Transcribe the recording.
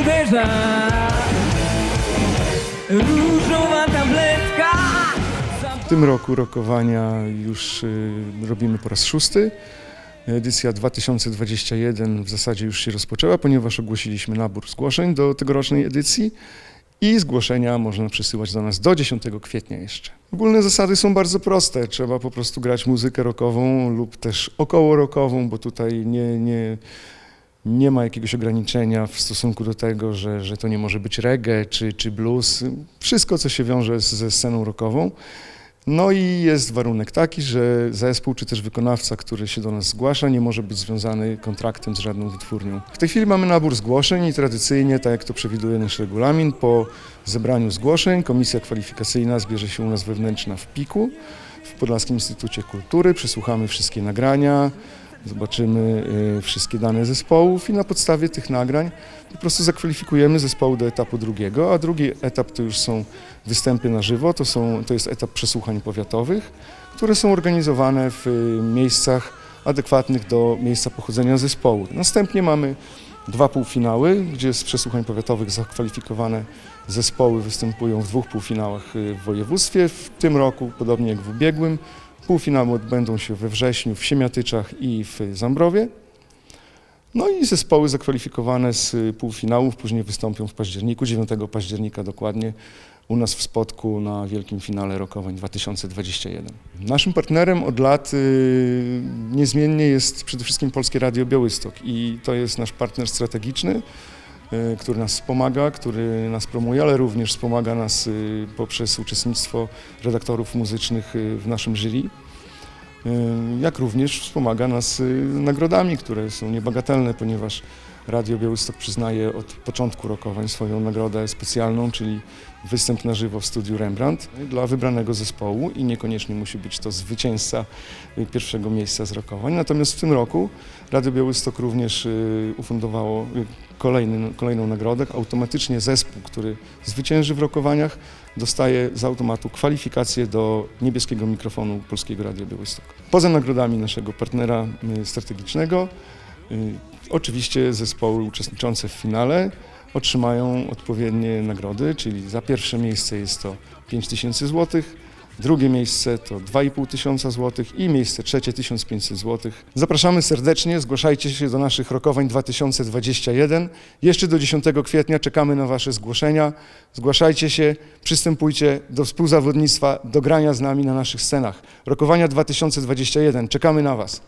Uderza Różowa tabletka W tym roku rokowania już y, robimy po raz szósty. Edycja 2021 w zasadzie już się rozpoczęła, ponieważ ogłosiliśmy nabór zgłoszeń do tegorocznej edycji i zgłoszenia można przesyłać do nas do 10 kwietnia jeszcze. Ogólne zasady są bardzo proste. Trzeba po prostu grać muzykę rockową lub też około rockową, bo tutaj nie, nie, nie ma jakiegoś ograniczenia w stosunku do tego, że, że to nie może być reggae czy, czy blues. Wszystko, co się wiąże z, ze sceną rockową. No i jest warunek taki, że zespół czy też wykonawca, który się do nas zgłasza, nie może być związany kontraktem z żadną wytwórnią. W tej chwili mamy nabór zgłoszeń i tradycyjnie, tak jak to przewiduje nasz regulamin, po zebraniu zgłoszeń komisja kwalifikacyjna zbierze się u nas wewnętrzna w PIK-u, w Podlaskim Instytucie Kultury, przesłuchamy wszystkie nagrania, zobaczymy y, wszystkie dane zespołów i na podstawie tych nagrań po prostu zakwalifikujemy zespoły do etapu drugiego, a drugi etap to już są występy na żywo, to, są, to jest etap przesłuchań powiatowych, które są organizowane w y, miejscach adekwatnych do miejsca pochodzenia zespołu. Następnie mamy dwa półfinały, gdzie z przesłuchań powiatowych zakwalifikowane zespoły występują w dwóch półfinałach y, w województwie. W tym roku, podobnie jak w ubiegłym, półfinały odbędą się we wrześniu w Siemiatyczach i w Zambrowie. No i zespoły zakwalifikowane z y, półfinałów później wystąpią w październiku, 9 października dokładnie, u nas w Spodku na wielkim finale rokowań 2021. Naszym partnerem od lat y, niezmiennie jest przede wszystkim Polskie Radio Białystok i to jest nasz partner strategiczny, który nas wspomaga, który nas promuje, ale również wspomaga nas y, poprzez uczestnictwo redaktorów muzycznych y, w naszym jury. Y, jak również wspomaga nas y, nagrodami, które są niebagatelne, ponieważ Radio Białystok przyznaje od początku rokowań swoją nagrodę specjalną, czyli występ na żywo w studiu Rembrandt dla wybranego zespołu i niekoniecznie musi być to zwycięzca y, pierwszego miejsca z rokowań. Natomiast w tym roku Radio Białystok również y, ufundowało y, kolejny, kolejną nagrodę. Automatycznie zespół, który zwycięży w rokowaniach, dostaje z automatu kwalifikację do niebieskiego mikrofonu Polskiego Radia Białystok. Poza nagrodami naszego partnera strategicznego, oczywiście zespoły uczestniczące w finale otrzymają odpowiednie nagrody, czyli za pierwsze miejsce jest to 5000 zł, drugie miejsce to 2,5 tysiąca złotych i miejsce trzecie 1500 złotych. Zapraszamy serdecznie, zgłaszajcie się do naszych rokowań 2021. Jeszcze do 10 kwietnia czekamy na Wasze zgłoszenia. Zgłaszajcie się, przystępujcie do współzawodnictwa, do grania z nami na naszych scenach. Rokowania 2021, czekamy na Was.